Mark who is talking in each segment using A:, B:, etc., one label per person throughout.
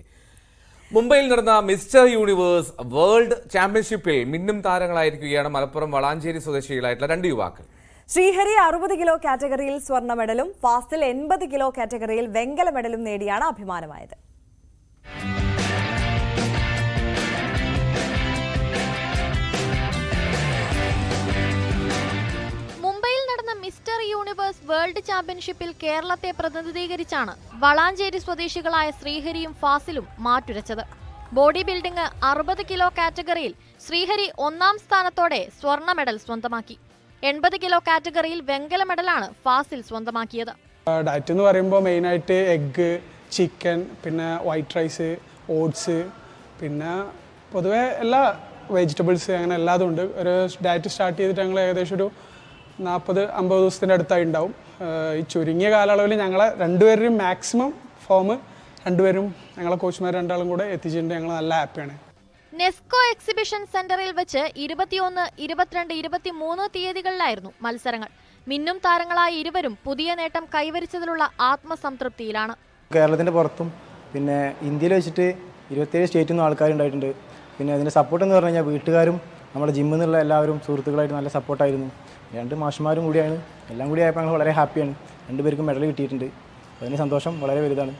A: Okay. മുംബൈയിൽ നടന്ന mister universe world ചാമ്പ്യൻഷിപ്പിൽ മിന്നും താരങ്ങളായിരിക്കുകയാണ് മലപ്പുറം വളാഞ്ചേരി സ്വദേശികളായിട്ടുള്ള രണ്ട് യുവാക്കൾ.
B: ശ്രീഹരി അറുപത് കിലോ കാറ്റഗറിയിൽ സ്വർണ മെഡലും ഫാസിൽ എൺപത് കിലോ കാറ്റഗറിയിൽ വെങ്കല മെഡലും നേടിയാണ് അഭിമാനമായത്.
C: വേൾഡ് ചാമ്പ്യൻഷിപ്പിൽ കേരളത്തെ പ്രതിനിധീകരിച്ചാണ് വളാഞ്ചേരി സ്വദേശികളായ ശ്രീഹരിയും ഫാസിലും മാറ്റുരച്ചത്. ബോഡി ബിൽഡിംഗ് അറുപത് കിലോ കാറ്റഗറിയിൽ ശ്രീഹരി ഒന്നാം സ്ഥാനത്തോടെ സ്വർണ മെഡൽ സ്വന്തമാക്കി. എൺപത് കിലോ കാറ്റഗറിയിൽ വെങ്കല മെഡലാണ് ഫാസിൽ സ്വന്തമാക്കിയത്.
D: ഡയറ്റ് എന്ന് പറയുമ്പോൾ മെയിനായിട്ട് എഗ്ഗ് ചിക്കൻ പിന്നെ വൈറ്റ് റൈസ് ഓട്സ് പിന്നെ പൊതുവേ എല്ലാ വെജിറ്റബിൾസ് അങ്ങനെ എല്ലാതും ഉണ്ട്. ഒരു ഡയറ്റ് സ്റ്റാർട്ട് ചെയ്തിട്ട് ഞങ്ങൾ ഏകദേശം ഒരു നാൽപ്പത് അമ്പത് ദിവസത്തിന്റെ അടുത്തായി ഉണ്ടാവും. ഈ ചുരുങ്ങിയ കാലയളവിൽ ഞങ്ങളെ രണ്ടുപേരും മാക്സിമം ഫോം രണ്ടുപേരും ഞങ്ങളെ കോച്ചുമാർ രണ്ടാളും കൂടെ എത്തിച്ചിട്ടുണ്ട്. ഞങ്ങൾ നല്ല ഹാപ്പിയാണ്
C: നെസ്കോ എക്സിബിഷൻ സെന്ററിൽ വെച്ച് ഇരുപത്തിയൊന്ന് ഇരുപത്തിരണ്ട് ഇരുപത്തിമൂന്ന് തീയതികളിലായിരുന്നു മത്സരങ്ങൾ. മിന്നും താരങ്ങളായ ഇരുവരും പുതിയ നേട്ടം കൈവരിച്ചതിലുള്ള ആത്മസംതൃപ്തിയിലാണ്.
E: കേരളത്തിന്റെ പുറത്തും പിന്നെ ഇന്ത്യയിൽ വെച്ചിട്ട് ഇരുപത്തേഴ് സ്റ്റേറ്റിൽ നിന്നും ആൾക്കാരുണ്ടായിട്ടുണ്ട് പിന്നെ അതിന്റെ സപ്പോർട്ട് എന്ന് പറഞ്ഞു കഴിഞ്ഞാൽ വീട്ടുകാരും നമ്മുടെ ജിമ്മിൽ നിന്നുള്ള എല്ലാവരും സുഹൃത്തുക്കളായിട്ട് നല്ല സപ്പോർട്ടായിരുന്നു രണ്ട് മാഷന്മാരും കൂടിയാണ്. എല്ലാം കൂടി ആയപ്പോൾ ഞങ്ങൾ വളരെ ഹാപ്പിയാണ്. രണ്ടുപേർക്കും മെഡൽ കിട്ടിയിട്ടുണ്ട്. അതിന് സന്തോഷം വളരെ വലുതാണ്.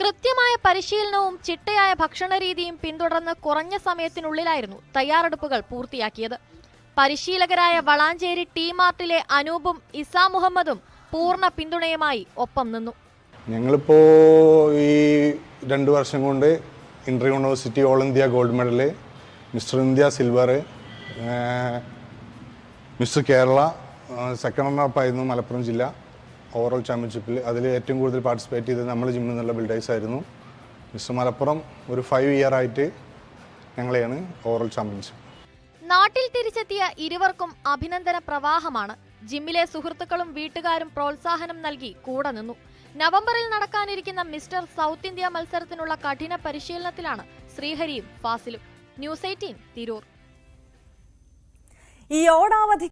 C: കൃത്യമായ പരിശീലനവും ചിട്ടയായ ഭക്ഷണരീതിയും പിന്തുടർന്ന് കുറഞ്ഞ സമയത്തിനുള്ളിലായിരുന്നു തയ്യാറെടുപ്പുകൾ പൂർത്തിയാക്കിയത്. പരിശീലകരായ വളാഞ്ചേരി ടീം ആർട്ടിലെ അനൂപും ഇസാ മുഹമ്മദും പൂർണ പിന്തുണയുമായി ഒപ്പം നിന്നു.
F: ഞങ്ങളിപ്പോൾ ഈ രണ്ട് വർഷം കൊണ്ട് inter university all India gold medal Mister India silver Mister Kerala second runner up ആയിരുന്നു മലപ്പുറം ജില്ല. ഓവറോൾ ചാമ്പ്യൻഷിപ്പിൽ അതിൽ ഏറ്റവും കൂടുതൽ പാർട്ടിസിപ്പേറ്റ് ചെയ്തത് നമ്മൾ ജിമ്മിൽ നിന്നുള്ള ബിൽഡേഴ്സ് ആയിരുന്നു. മിസ്റ്റർ മലപ്പുറം ഒരു ഫൈവ് ഇയർ ആയിട്ട് ഞങ്ങളെയാണ് ഓവറോൾ ചാമ്പ്യൻഷിപ്പ്
C: നാട്ടിൽ തിരിച്ചെത്തിയ ഇരുവർക്കും അഭിനന്ദന പ്രവാഹമാണ്. ജിമ്മിലെ സുഹൃത്തുക്കളും വീട്ടുകാരും പ്രോത്സാഹനം നൽകി കൂടെ നിന്നു. നവംബറിൽ നടക്കാനിരിക്കുന്ന മിസ്റ്റർ സൗത്ത് ഇന്ത്യ മത്സരത്തിനുള്ള കഠിന പരിശീലനത്തിലാണ് ശ്രീഹരിയും ഫാസിലും. News eighteen Tirur.
B: ഈ ഓണാവധി